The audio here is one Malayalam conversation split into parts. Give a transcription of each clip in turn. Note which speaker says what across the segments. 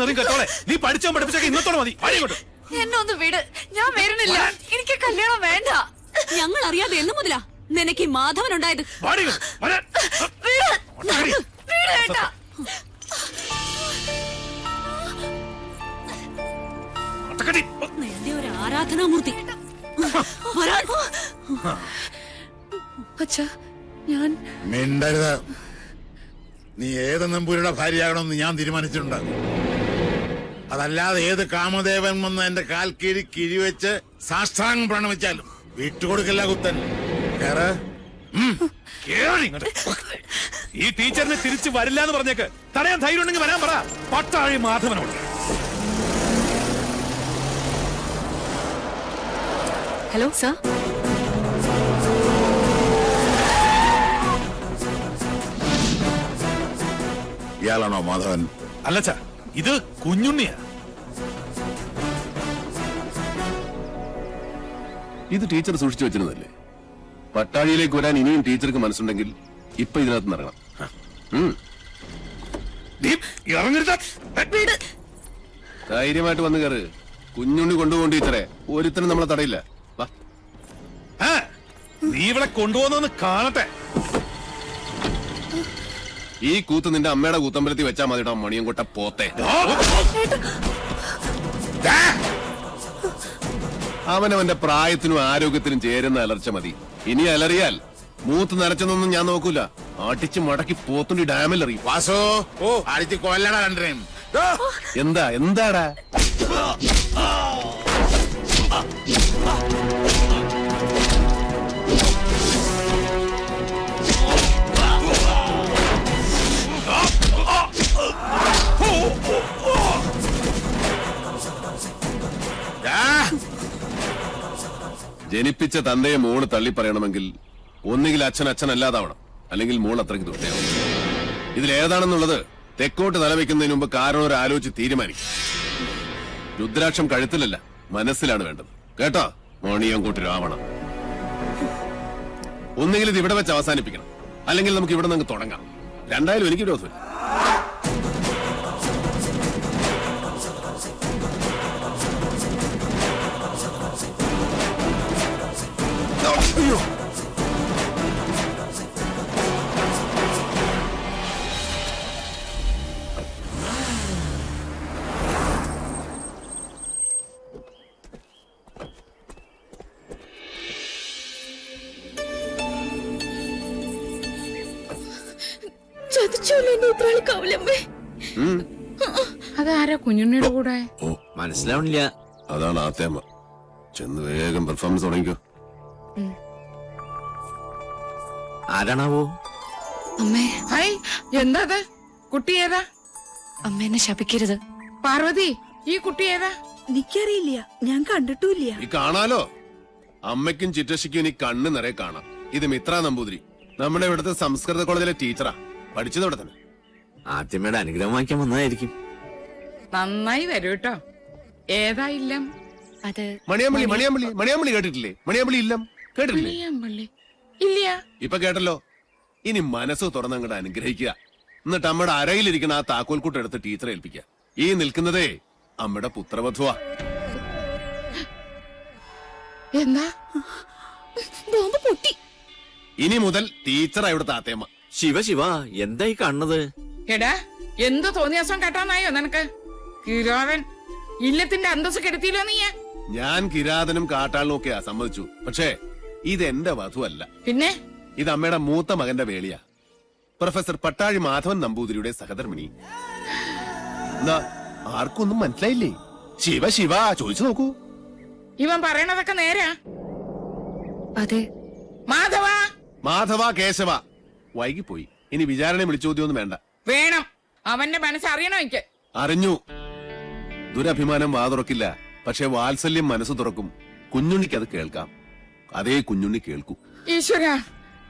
Speaker 1: നെറും കെട്ടോളെ. നീ പഠിച്ചോ പഠിപ്പിച്ചൊക്കെ ഇന്നത്തോടെ മതി. ഇങ്ങോട്ട്.
Speaker 2: എന്നെ ഒന്ന് വിട്. ഞാൻ വരുന്നില്ല എനിക്ക് കല്യാണം വേണ്ട.
Speaker 3: ഞങ്ങൾ അറിയാതെ എന്നു മുതലാ നിനക്ക് ഈ മാധവൻ ഉണ്ടായത്. നിന്റെ ഒരു ആരാധനാമൂർത്തി.
Speaker 2: അച്ഛ ഞാൻ
Speaker 4: മിണ്ടരുത്. നീ ഏത് നമ്പൂരിയുടെ ഭാര്യയാകണമെന്ന് ഞാൻ തീരുമാനിച്ചിട്ടുണ്ട്. അതല്ലാതെ ഏത് കാമദേവൻ വന്ന് എന്റെ കാൽ കീഴി കിഴിവെച്ച് സാഷ്ടാംഗം പ്രണമിച്ചാലും വിട്ടുകൊടുക്കില്ല കുത്തൻ. കേറ്
Speaker 1: ഇങ്ങോട്ട്. ഈ ടീച്ചറിനെ തിരിച്ചു വരില്ല എന്ന് പറഞ്ഞേക്ക്. തടയാൻ ധൈര്യം ഉണ്ടെങ്കിൽ വരാൻ പറ. പട്ടാഴി മാധവനോട്.
Speaker 2: Hello sir.
Speaker 4: ഇയാളാണോ മാധവൻ?
Speaker 1: അല്ലച്ച ഇത് കുഞ്ഞുണ്ണിയാ.
Speaker 5: ഇത് ടീച്ചർ സൂക്ഷിച്ചു വെച്ചിരുന്നല്ലേ പട്ടാഴിയിലേക്ക് വരാൻ ഇനിയും ടീച്ചർക്ക് മനസ്സുണ്ടെങ്കിൽ ഇപ്പൊ ഇതിനകത്ത്
Speaker 2: നിറങ്ങണം
Speaker 5: ധൈര്യമായിട്ട് വന്നു കയറ് കുഞ്ഞുണ്ണി കൊണ്ടുപോകും ടീച്ചറെ. ഒരുത്തനും നമ്മളെ തടയില്ല. വാ.
Speaker 1: ആ, നീ ഇവിടെ കൊണ്ടുപോകുന്ന കാണട്ടെ.
Speaker 5: ഈ കൂത്ത് നിന്റെ അമ്മയുടെ കൂത്തമ്പലത്തിൽ വെച്ചാൽ മതിടാ മണിയൻകൊട്ട പോത്തെ. അവനവന്റെ പ്രായത്തിനും ആരോഗ്യത്തിനും ചേരുന്ന അലർച്ച മതി. ഇനി അലറിയാൽ മൂത്ത് നരച്ചെന്നൊന്നും ഞാൻ നോക്കൂല. ആട്ടിച്ച് മടക്കി പോത്തുണ്ടി ഡാമിൽ എറിയും.
Speaker 4: വാസു ഓ. അടിച്ച് കൊല്ലണ രണ്ടിനെയും
Speaker 5: എന്താ എന്താടാ? ജനിപ്പിച്ച തന്തയെ മോൾ തള്ളി പറയണമെങ്കിൽ ഒന്നുകിൽ അച്ഛൻ അച്ഛനല്ലാതാവണം അല്ലെങ്കിൽ മോൾ അത്രയ്ക്ക് ദുഷ്ടയാവും ഇതിലേതാണെന്നുള്ളത് തെക്കോട്ട് തലവെക്കുന്നതിന് മുമ്പ് കാരണം ഒരു ആലോചിച്ച് തീരുമാനിക്കും. രുദ്രാക്ഷം കഴുത്തിലല്ല മനസ്സിലാണ് വേണ്ടത്. കേട്ടോ? മോണിയങ്കോട്ട് രാവണം ഒന്നുകിൽ ഇത് ഇവിടെ വെച്ച് അവസാനിപ്പിക്കണം അല്ലെങ്കിൽ നമുക്ക് ഇവിടെ നിന്ന് തുടങ്ങാം. രണ്ടായാലും എനിക്ക് വിരോധമില്ല
Speaker 6: അതാരാ കുഞ്ഞുണ്ണിയുടെ കൂടെ?
Speaker 5: ഓ
Speaker 7: മനസ്സിലാവണില്ല.
Speaker 5: അതാണ് ആത്തേമ്മ ചെന്ന് വേഗം പെർഫോമൻസ് തുടങ്ങിക്കോ.
Speaker 7: ആരാണാവോ?
Speaker 2: അമ്മേ.
Speaker 6: ഹായ് എന്താ അത് കുട്ടി ഏതാ?
Speaker 2: അമ്മ എന്നെ ശപിക്കരുത്.
Speaker 6: പാർവതി ഈ കുട്ടി ഏതാ?
Speaker 8: എനിക്കറിയില്ല. ഞാൻ കണ്ടിട്ടില്ല
Speaker 5: ഈ കാണാലോ? അമ്മയ്ക്കും ചിറ്റശിക്കും ഇനി കണ്ണ് നിറയെ കാണാം. ഇത് മിത്ര നമ്പൂതിരി. നമ്മുടെ ഇവിടുത്തെ സംസ്കൃത കോളേജിലെ ടീച്ചറാ. പഠിച്ചത് ഇവിടെ തന്നെ?
Speaker 7: ആദ്യമേടെ അനുഗ്രഹം വാങ്ങിക്കാൻ വന്നതായിരിക്കും.
Speaker 6: നന്നായി വരൂ കേട്ടോ ഏതായില്ലം
Speaker 2: അത്
Speaker 5: മണിയാമ്പള്ളി മണിയാമ്പള്ളി മണിയാമ്പള്ളി കേട്ടിട്ടില്ലേ? മണിയാമ്പള്ളി ഇല്ലം? കേട്ടിട്ടില്ലേ?
Speaker 6: ഇല്ല.
Speaker 5: ഇപ്പൊ കേട്ടല്ലോ. ഇനി മനസ്സ് തുറന്നങ്ങോട്ട് അനുഗ്രഹിക്കുക. എന്നിട്ട് അമ്മയുടെ അരയിലിരിക്കുന്ന ആ താക്കോൽക്കൂട്ട് എടുത്ത് ടീച്ചറെ ഏൽപ്പിക്കുക. ഈ നിൽക്കുന്നതേ അമ്മയുടെ പുത്രവധുവാ.
Speaker 6: എന്താ
Speaker 2: പൊട്ടി.
Speaker 5: ഇനി മുതൽ ടീച്ചറാ ഇവിടുത്തെ ആത്തേമ്മ.
Speaker 7: ശിവ ശിവ എന്തായി കാണുന്നത്?
Speaker 6: എടാ എന്ത് തോന്നിയാസം കേട്ടാന്നായോ നിനക്ക്? കിരാതൻ ഇല്ലത്തിന്റെ അന്തസ് കെടുത്തിയില്ലോ നീയ.
Speaker 5: ഞാൻ കിരാതനും കാട്ടാളിനും ഒക്കെയാ സമ്മതിച്ചു. പക്ഷേ ഇത് എന്റെ വധുവല്ല.
Speaker 6: പിന്നെ?
Speaker 5: ഇത് അമ്മയുടെ മൂത്ത മകന്റെ വേളിയാ പ്രൊഫസർ പട്ടാഴി മാധവൻ നമ്പൂതിരിയുടെ സഹധർമ്മിണി. ആർക്കൊന്നും മനസ്സിലായില്ലേ? ശിവ ശിവ ചോദിച്ചു നോക്കൂ.
Speaker 6: ഇവൻ പറയണതൊക്കെ നേരാ.
Speaker 2: അതെ.
Speaker 6: മാധവ!
Speaker 5: മാധവ കേശവ. വൈകിപ്പോയി. ഇനി വിചാരണ വിളിച്ചു ചോദ്യമൊന്നും വേണ്ട.
Speaker 6: വേണം. അവന്റെ മനസ്സ് അറിയണോ എനിക്ക്.
Speaker 5: അറിഞ്ഞു. ദുരഭിമാനം വാ തുറക്കില്ല. പക്ഷെ വാത്സല്യം മനസ്സ് തുറക്കും. കുഞ്ഞുണ്ണിക്ക് അത് കേൾക്കാം. അതേ കുഞ്ഞുണ്ണി കേൾക്കൂ.
Speaker 6: ഈശ്വര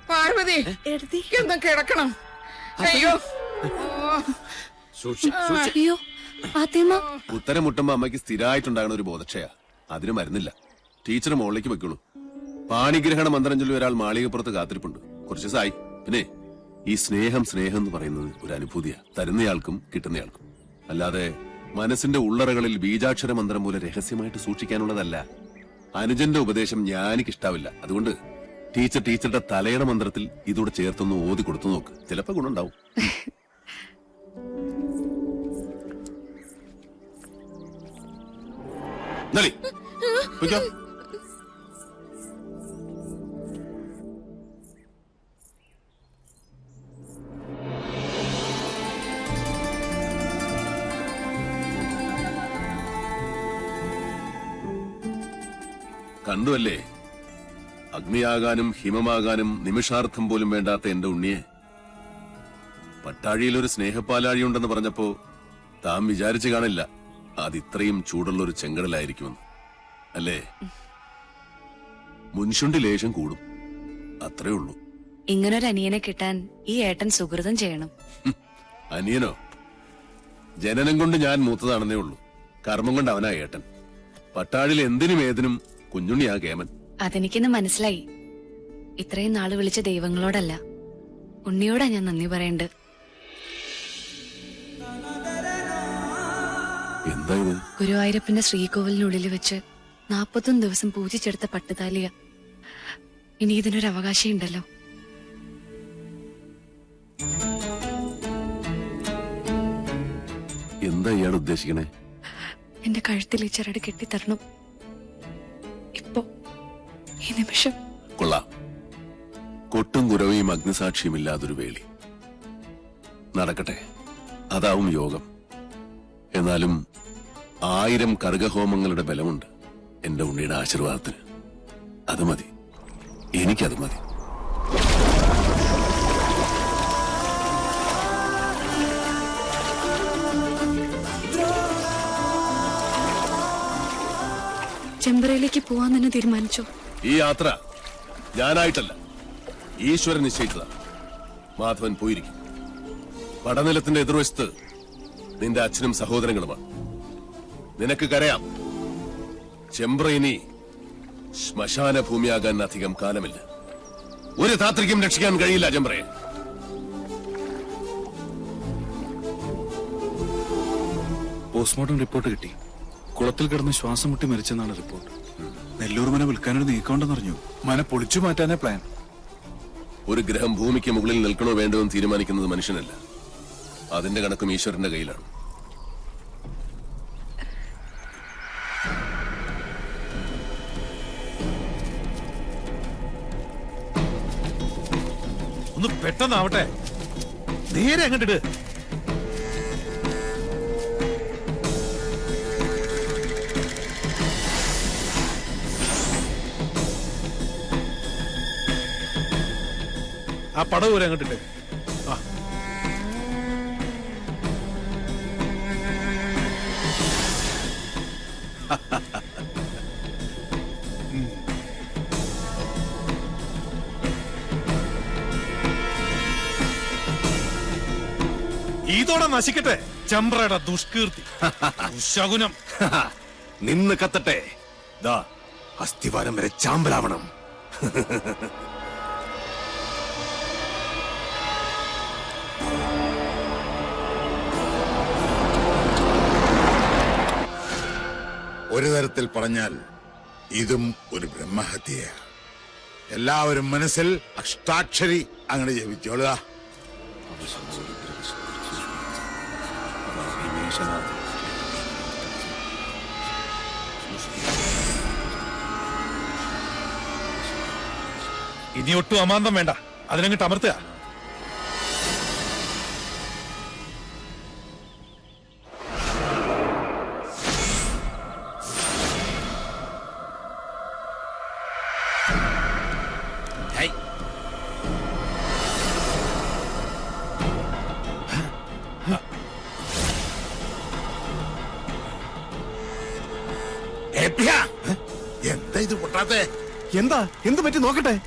Speaker 6: പാർവതി ഒന്ന് കിടക്കണം. അയ്യോ.
Speaker 2: അയ്യോ.
Speaker 5: ഉത്തരം മുട്ടുമ്പോ അമ്മയ്ക്ക് സ്ഥിരമായിട്ടുണ്ടാകുന്ന ഒരു ബോധക്ഷയ. അതിന് മരുന്നില്ല. ടീച്ചർ മുകളിലേക്ക് വെക്കുള്ളൂ പാണിഗ്രഹണ മന്ത്രം ചൊല്ലി ഒരാൾ മാളികപ്പുറത്ത് കാത്തിരിപ്പുണ്ട്. കുറച്ച് സായി പിന്നെ ഈ സ്നേഹം സ്നേഹം എന്ന് പറയുന്നത് ഒരു അനുഭൂതിയാ. തരുന്നയാൾക്കും കിട്ടുന്നയാൾക്കും. അല്ലാതെ മനസ്സിന്റെ ഉള്ളറകളിൽ ബീജാക്ഷര മന്ത്രം പോലെ രഹസ്യമായിട്ട് സൂക്ഷിക്കാനുള്ളതല്ല. അനുജന്റെ ഉപദേശം ഞാനിക്ക് ഇഷ്ടാവില്ല അതുകൊണ്ട് ടീച്ചർ ടീച്ചറുടെ തലയുടെ മന്ത്രത്തിൽ ഇതോടെ ചേർത്തൊന്ന് ഓതി കൊടുത്തു നോക്ക്. ചിലപ്പോ ഗുണുണ്ടാവും നളി, കണ്ടുവല്ലേ? അഗ്നിയാകാനും ഹിമമാകാനും നിമിഷാർത്ഥം പോലും വേണ്ടാത്ത എന്റെ ഉണ്ണിയെ. പട്ടാഴിയിൽ ഒരു സ്നേഹപ്പാലാഴിയുണ്ടെന്ന് പറഞ്ഞപ്പോ താൻ വിചാരിച്ചു കാണില്ല. അത് ഇത്രയും ചൂടുള്ള ഒരു ചെങ്കടലായിരിക്കുമെന്ന്. അല്ലേ? മുൻഷുണ്ടി ലേശം കൂടും. അത്രേ ഉള്ളൂ.
Speaker 2: ഇങ്ങനൊരു അനിയനെ കിട്ടാൻ ഈ ഏട്ടൻ സുഹൃതം ചെയ്യണം.
Speaker 5: അനിയനോ? ജനനം കൊണ്ട് ഞാൻ മൂത്തതാണെന്നേ ഉള്ളൂ. കർമ്മം കൊണ്ട് അവനാ ഏട്ടൻ. പട്ടാഴിൽ എന്തിനും ഏതിനും കുഞ്ഞുണ്ണിയാ കേമൻ
Speaker 2: അതെനിക്കിന്ന് മനസ്സിലായി. ഇത്രയും നാൾ വിളിച്ച ദൈവങ്ങളോടല്ല. ഉണ്ണിയോടാ ഞാൻ നന്ദി പറയണ്ട്
Speaker 5: എന്താ ഇത്?
Speaker 2: ഗുരുവായൂരപ്പന്റെ ശ്രീകോവിലിനുള്ളിൽ വെച്ച് നാപ്പത്തൊന്ന് ദിവസം പൂജിച്ചെടുത്ത പട്ടുതാലിയ ഇനി ഇതിനൊരു അവകാശം ഉണ്ടല്ലോ.
Speaker 5: എന്താ ഇയാൾ ഉദ്ദേശിക്കണേ?
Speaker 2: എന്റെ കഴുത്തിൽ ഈ ചരട് കെട്ടിത്തരണം. ഈ നിമിഷം.
Speaker 5: കൊള്ളാം. കൊട്ടും കുരവയും അഗ്നിസാക്ഷിയുമില്ലാതൊരു വേളി. നടക്കട്ടെ. അതാവും യോഗം. എന്നാലും ആയിരം കർഗഹോമങ്ങളുടെ ബലമുണ്ട് എന്റെ ഉണ്ണിയുടെ ആശീർവാദത്തിന്. അത് മതി. എനിക്കത് മതി.
Speaker 2: ചെമ്പറയിലേക്ക് പോവാൻ തന്നെ തീരുമാനിച്ചോ?
Speaker 5: ഈ യാത്ര ഞാനായിട്ടല്ല. ഈശ്വരൻ നിശ്ചയിച്ചതാണ് മാധവൻ പോയിരിക്കും. പടനിലത്തിന്റെ എതിർവശത്ത് നിന്റെ അച്ഛനും സഹോദരങ്ങളുമാണ്. നിനക്ക് കരയാം. ചെമ്പ്ര ഇനി ശ്മശാന ഭൂമിയാകാൻ അധികം കാലമില്ല. ഒരു താത്രിക്കും രക്ഷിക്കാൻ കഴിയില്ല ചെമ്പ്രയെ.
Speaker 1: പോസ്റ്റ്മോർട്ടം റിപ്പോർട്ട് കിട്ടി. കുളത്തിൽ കിടന്ന് ശ്വാസം മുട്ടി മരിച്ചെന്നാണ് റിപ്പോർട്ട്. നെല്ലൂർ മന വിൽക്കാനൊരു നീക്കമുണ്ടെന്നറിഞ്ഞു മന പൊളിച്ചു മാറ്റാനേ പ്ലാൻ
Speaker 5: ഒരു ഗ്രഹം ഭൂമിക്ക് മുകളിൽ നിൽക്കണോ വേണ്ടോ എന്ന് തീരുമാനിക്കുന്നത് മനുഷ്യനല്ല. അതിന്റെ കണക്കും ഈശ്വരന്റെ കയ്യിലാണ്.
Speaker 1: ഒന്ന് പെട്ടെന്നാവട്ടെ. നേരെ അങ്ങോട്ടിട്. ആ പടവ് വരെ അങ്ങോട്ടില്ലേ ആ. ഇതോടെ നശിക്കട്ടെ ചമ്പ്രയുടെ ദുഷ്കീർത്തി. ദുശകുനം.
Speaker 9: നിന്ന് കത്തട്ടെ. ദാ അസ്ഥിവാരം വരെ ചാമ്പലാവണം.
Speaker 4: ഒരു തരത്തിൽ പറഞ്ഞാൽ ഇതും ഒരു ബ്രഹ്മഹത്യയാണ്. എല്ലാവരും മനസ്സിൽ അഷ്ടാക്ഷരി അങ്ങനെ ജപിച്ചോളുക
Speaker 1: ഇനി ഒട്ടും അമാന്തം വേണ്ട. അതിനങ്ങോട്ട് അമർത്തുക
Speaker 4: എന്താ ഇത് പൊട്ടാത്തെ?
Speaker 9: എന്താ? എന്ത് പറ്റി? നോക്കട്ടെ.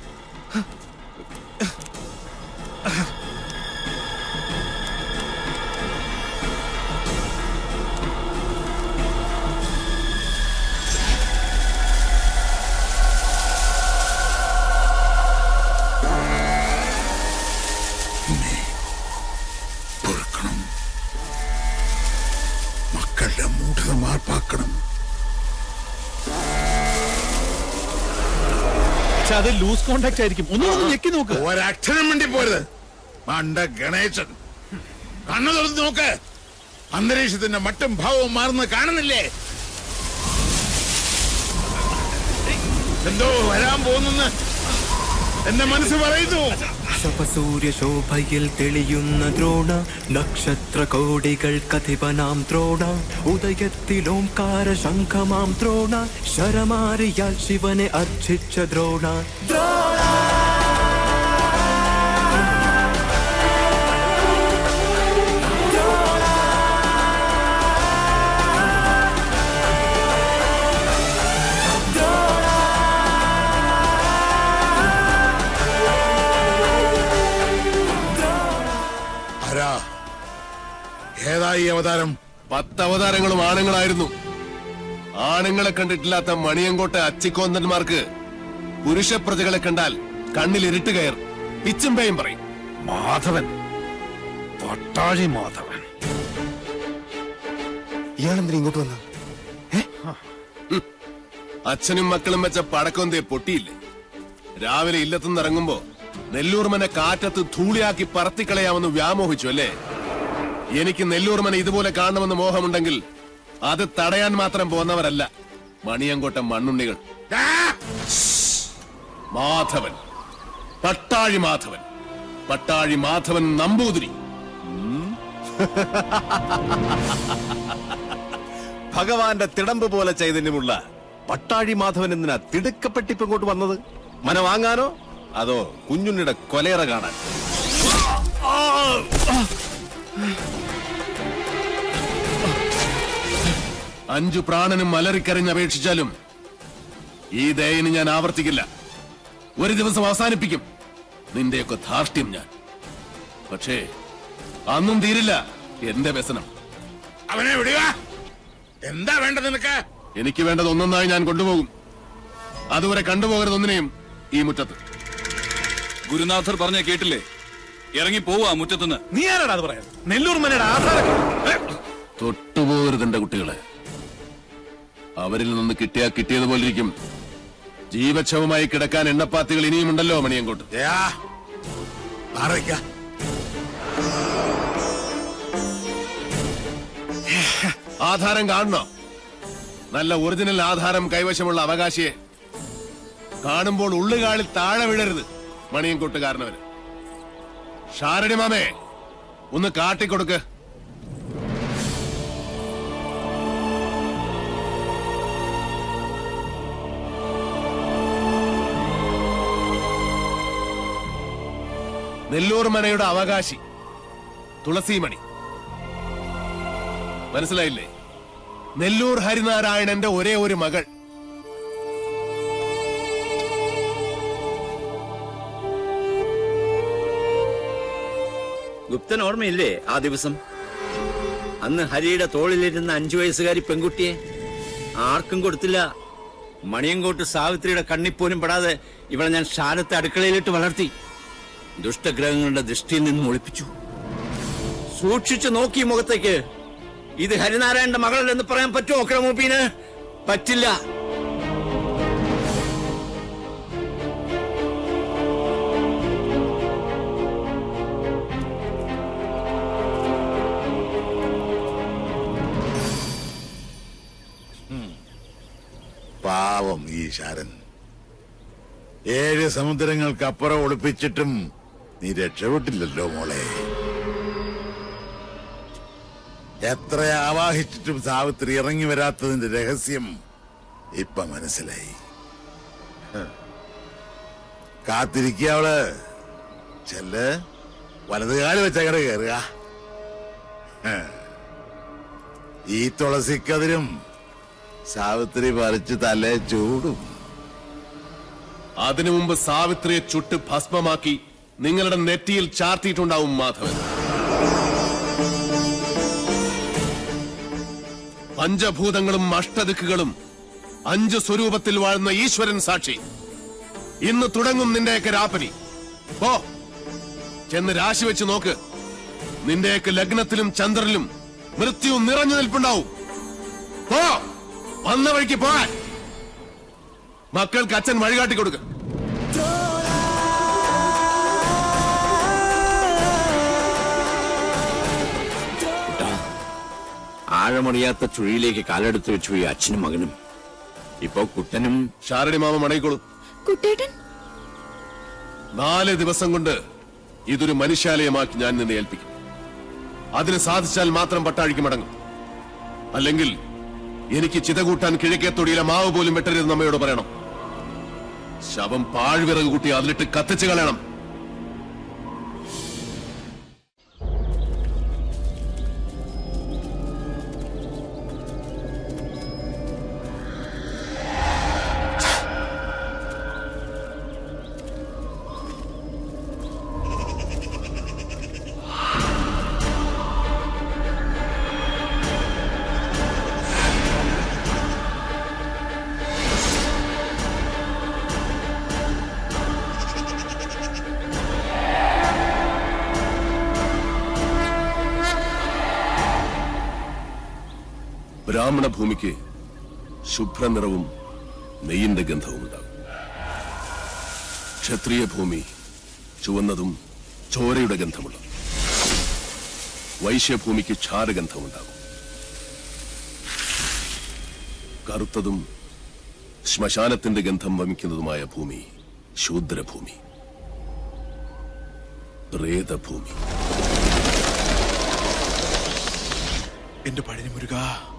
Speaker 1: പക്ഷെ അത് ലൂസ് കോണ്ടാക്ട് ആയിരിക്കും. ഒന്നും ഞെക്കി നോക്ക്.
Speaker 4: ഒരക്ഷരം വേണ്ടി പോരുത്. മണ്ട ഗണേശൻ കണ്ണു തുറന്ന് നോക്ക്. അന്തരീക്ഷത്തിന്റെ മട്ടും ഭാവവും മാറുന്ന കാണുന്നില്ലേ? എന്തോ വരാൻ പോകുന്നെന്ന് എന്റെ മനസ്സ് പറയുന്നു.
Speaker 10: ശോഭയിൽ തെളിയുന്ന ദ്രോണ. നക്ഷത്ര കോടികൾ കഥിപനാം ദ്രോണ. ഉദയത്തിലോംകാര ശംഖമാം ദ്രോണ. ശരമാരിയാൽ ശിവനെ അർച്ചിച്ച ദ്രോണ. ദ്രോണ
Speaker 5: പത്ത് അവതാരങ്ങളും ആണുങ്ങളായിരുന്നു. ആണുങ്ങളെ കണ്ടിട്ടില്ലാത്ത മണിയങ്കോട്ട അച്ചിക്കോന്തന്മാർക്ക് പുരുഷ പ്രജകളെ കണ്ടാൽ കണ്ണിൽ ഇരുട്ട് കയർ. പിച്ചും പേയും പറയും.
Speaker 9: മാധവൻ. പട്ടാഴി മാധവൻ. ഇയാളെന്തിനാ ഇങ്ങോട്ട് വന്ന
Speaker 5: അച്ഛനും മക്കളും വെച്ച പടക്കൊന്തേ പൊട്ടിയില്ലേ? രാവിലെ ഇല്ലത്തുനിന്ന് ഇറങ്ങുമ്പോ നെല്ലൂർമനെ കാറ്റത്ത് ധൂളിയാക്കി പറത്തിക്കളയാമെന്ന് വ്യാമോഹിച്ചു അല്ലേ? എനിക്ക് നെല്ലൂർമന ഇതുപോലെ കാണണമെന്ന് മോഹമുണ്ടെങ്കിൽ അത് തടയാൻ മാത്രം പോന്നവരല്ല മണിയങ്കോട്ട മണ്ണുണ്ണികൾ! മാധവൻ. പട്ടാഴി മാധവൻ. പട്ടാഴി മാധവൻ നമ്പൂതിരി.
Speaker 9: ഭഗവാന്റെ തിടമ്പ് പോലെ ചൈതന്യമുള്ള പട്ടാഴി മാധവൻ എന്തിനാ തിടുക്കപ്പെട്ടിപ്പ് ഇങ്ങോട്ട് വന്നത്? മന വാങ്ങാനോ? അതോ കുഞ്ഞുണ്ണിയുടെ കൊലയറ കാണാൻ?
Speaker 5: അഞ്ചു പ്രാണനും മലറിക്കറിഞ്ഞ് അപേക്ഷിച്ചാലും ഈ ദയന് ഞാൻ ആവർത്തിക്കില്ല. ഒരു ദിവസം അവസാനിപ്പിക്കും. നിന്റെയൊക്കെ ധാർഷ്ട്യം ഞാൻ. പക്ഷേ അന്നും തീരില്ല എന്റെ വ്യസനം.
Speaker 4: അവനെ വിടുക. എന്താ വേണ്ടത് നിനക്ക്?
Speaker 5: എനിക്ക് വേണ്ടത് ഒന്നൊന്നായി ഞാൻ കൊണ്ടുപോകും. അതുവരെ കണ്ടുപോകരുത് ഒന്നിനെയും ഈ മുറ്റത്ത്.
Speaker 1: ഗുരുനാഥർ പറഞ്ഞ കേട്ടില്ലേ? ഇറങ്ങി പോവാ മുറ്റത്തുനിന്ന്.
Speaker 9: നീ ആരാടാ അത് പറയാൻ? നെല്ലൂർ മനയുടെ ആധാരം
Speaker 5: തൊട്ടുപോകരുത് എന്റെ കുട്ടികളെ. അവരിൽ നിന്ന് കിട്ടിയാ കിട്ടിയതുപോലെ ഇരിക്കും ജീവച്ഛവുമായി കിടക്കാൻ എണ്ണപ്പാത്തികൾ ഇനിയുമുണ്ടല്ലോ മണിയങ്കോട്ട്. ആധാരം കാണണോ? നല്ല ഒറിജിനൽ ആധാരം കൈവശമുള്ള അവകാശിയെ. കാണുമ്പോൾ ഉള്ളുകാളിൽ താഴെ വിടരുത് മണിയൻകൂട്ടുകാരനവര് ഷാരടി മാമേ ഒന്ന് കാട്ടിക്കൊടുക്ക്. നെല്ലൂർ മനയുടെ അവകാശി തുളസിമണി. മനസ്സിലായില്ലേ? നെല്ലൂർ ഹരിനാരായണന്റെ ഒരേ ഒരു മകൾ.
Speaker 7: ഗുപ്തൻ ഓർമ്മയില്ലേ ആ ദിവസം? അന്ന് ഹരിയുടെ തോളിലിരുന്ന അഞ്ചു വയസ്സുകാരി പെൺകുട്ടിയെ ആർക്കും കൊടുത്തില്ല. മണിയങ്കോട്ട് സാവിത്രിയുടെ കണ്ണിപ്പോലും പെടാതെ ഇവളെ ഞാൻ ഷാനത്തെ അടുക്കളയിലിട്ട് വളർത്തി. ദുഷ്ടഗ്രഹങ്ങളുടെ ദൃഷ്ടിയിൽ നിന്നും ഒളിപ്പിച്ചു. സൂക്ഷിച്ചു നോക്കി മുഖത്തേക്ക്. ഇത് ഹരിനാരായണന്റെ മകളല്ലെന്ന് പറയാൻ പറ്റുമോ ക്രമൂപ്പീന് പറ്റില്ല.
Speaker 4: പാവം ഈ ശാരൻ ഏഴ് സമുദ്രങ്ങൾക്കപ്പുറം ഒളിപ്പിച്ചിട്ടും നീ രക്ഷപ്പെട്ടില്ലല്ലോ മോളെ. എത്ര ആവാഹിച്ചിട്ടും സാവിത്രി ഇറങ്ങി വരാത്തതിന്റെ രഹസ്യം ഇപ്പൊ മനസ്സിലായി. കാത്തിരിക്കുക അവൾ. ചെല്ല്. വലതുകാൽ വെച്ചങ്ങടെ കയറുക ഈ തുളസിക്കതിരും സാവിത്രി പറിച്ച് തലേ ചൂടും.
Speaker 5: അതിനു മുമ്പ് സാവിത്രിയെ ചുട്ട് ഭസ്മമാക്കി നിങ്ങളുടെ നെറ്റിയിൽ ചാർത്തിയിട്ടുണ്ടാവും മാധവൻ. പഞ്ചഭൂതങ്ങളും അഷ്ടദിക്കുകളും അഞ്ച് സ്വരൂപത്തിൽ വാഴുന്ന ഈശ്വരൻ സാക്ഷി. ഇന്ന് തുടങ്ങും നിന്റെയൊക്കെ രാപ്പനി. പോ. ചെന്ന് രാശി വെച്ച് നോക്ക്. നിന്റെയൊക്കെ ലഗ്നത്തിലും ചന്ദ്രനിലും മൃത്യു നിറഞ്ഞു നിൽപ്പുണ്ടാവും. പോ. വന്ന വഴിക്ക് പോകാൻ. മക്കൾക്ക് അച്ഛൻ വഴികാട്ടി കൊടുക്ക.
Speaker 7: ആഴമറിയാത്ത ചുഴിയിലേക്ക് കാലെടുത്ത് വെച്ചു ഈ അച്ഛനും മകനും. ഇപ്പൊ കുട്ടനും
Speaker 5: ഷാരടി മാമ മടങ്ങിക്കോളൂ.
Speaker 2: കുട്ടേട്ടൻ?
Speaker 5: നാല് ദിവസം കൊണ്ട് ഇതൊരു മനുഷ്യാലയമാക്കി ഞാൻ നിന്നെ ഏൽപ്പിക്കും. അതിന് സാധിച്ചാൽ മാത്രം പട്ടാഴിക്ക് മടങ്ങും. അല്ലെങ്കിൽ എനിക്ക് ചിത കൂട്ടാൻ കിഴക്കേ തൊടിയിലെ മാവ് പോലും വെട്ടരുതെന്ന് നമ്മയോട് പറയണം. ശവം പാഴ്വിറക് കൂട്ടി അതിലിട്ട് കത്തിച്ചു കളയണം. ബ്രാഹ്മണ ഭൂമിക്ക് ശുഭ്രനിറവും നെയ്യിന്റെ ഗന്ധവും ഉണ്ടാകും ക്ഷത്രിയ ഭൂമി ചുവന്നതും ചോരയുടെ ഗന്ധമുള്ള വൈശ്യഭൂമിക്ക് ക്ഷാരഗന്ധമുണ്ടാകും. കറുത്തതും ശ്മശാനത്തിന്റെ ഗന്ധം വമിക്കുന്നതുമായ ഭൂമി ശൂദ്രഭൂമി. പ്രേതഭൂമി.
Speaker 9: എന്റെ പഴനി മുരുക.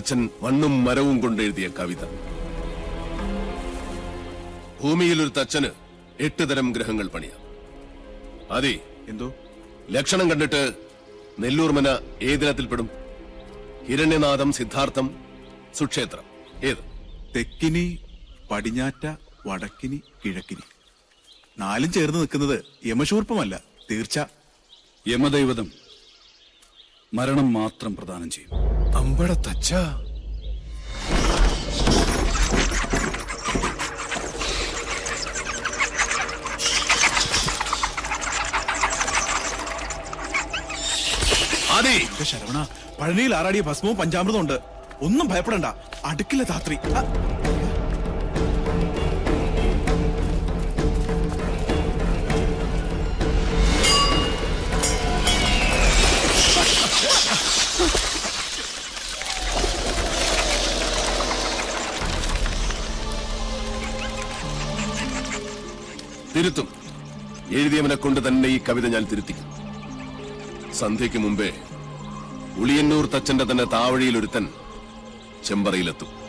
Speaker 5: തച്ചൻ മണ്ണും മരവും കൊണ്ട് എഴുതിയ കവിത. ഭൂമിയിൽ ഒരു തച്ചന് എട്ട് തരം ഗ്രഹങ്ങൾ പണിയാം. അതെ
Speaker 9: എന്തോ?
Speaker 5: ലക്ഷണം കണ്ടിട്ട് നെല്ലൂർമന ഏതിനത്തിൽപ്പെടും ഹിരണ്യനാഥം സിദ്ധാർത്ഥം സുക്ഷേത്രം. ഏത്?
Speaker 9: തെക്കിനി പടിഞ്ഞാറ്റ വടക്കിനി കിഴക്കിനി. നാലും ചേർന്ന് നിൽക്കുന്നത് യമശൂർപ്പമല്ല തീർച്ച. യമദൈവതം മരണം മാത്രം പ്രദാനം ചെയ്യും.
Speaker 5: അമ്പട
Speaker 9: ശരവണ. പഴനിയിൽ ആറാടിയ ഭസ്മവും പഞ്ചാമൃതവും ഉണ്ട്. ഒന്നും ഭയപ്പെടണ്ട. അടുക്കില്ല ധാത്രി.
Speaker 5: തിരുത്തും. എഴുതിയവനെ കൊണ്ട് തന്നെ ഈ കവിത ഞാൻ തിരുത്തിക്കും. സന്ധ്യയ്ക്ക് മുമ്പേ ഉളിയന്നൂർ തച്ചന്റെ തന്നെ താവഴിയിൽ ഒരുത്തൻ ചെമ്പറയിലെത്തും.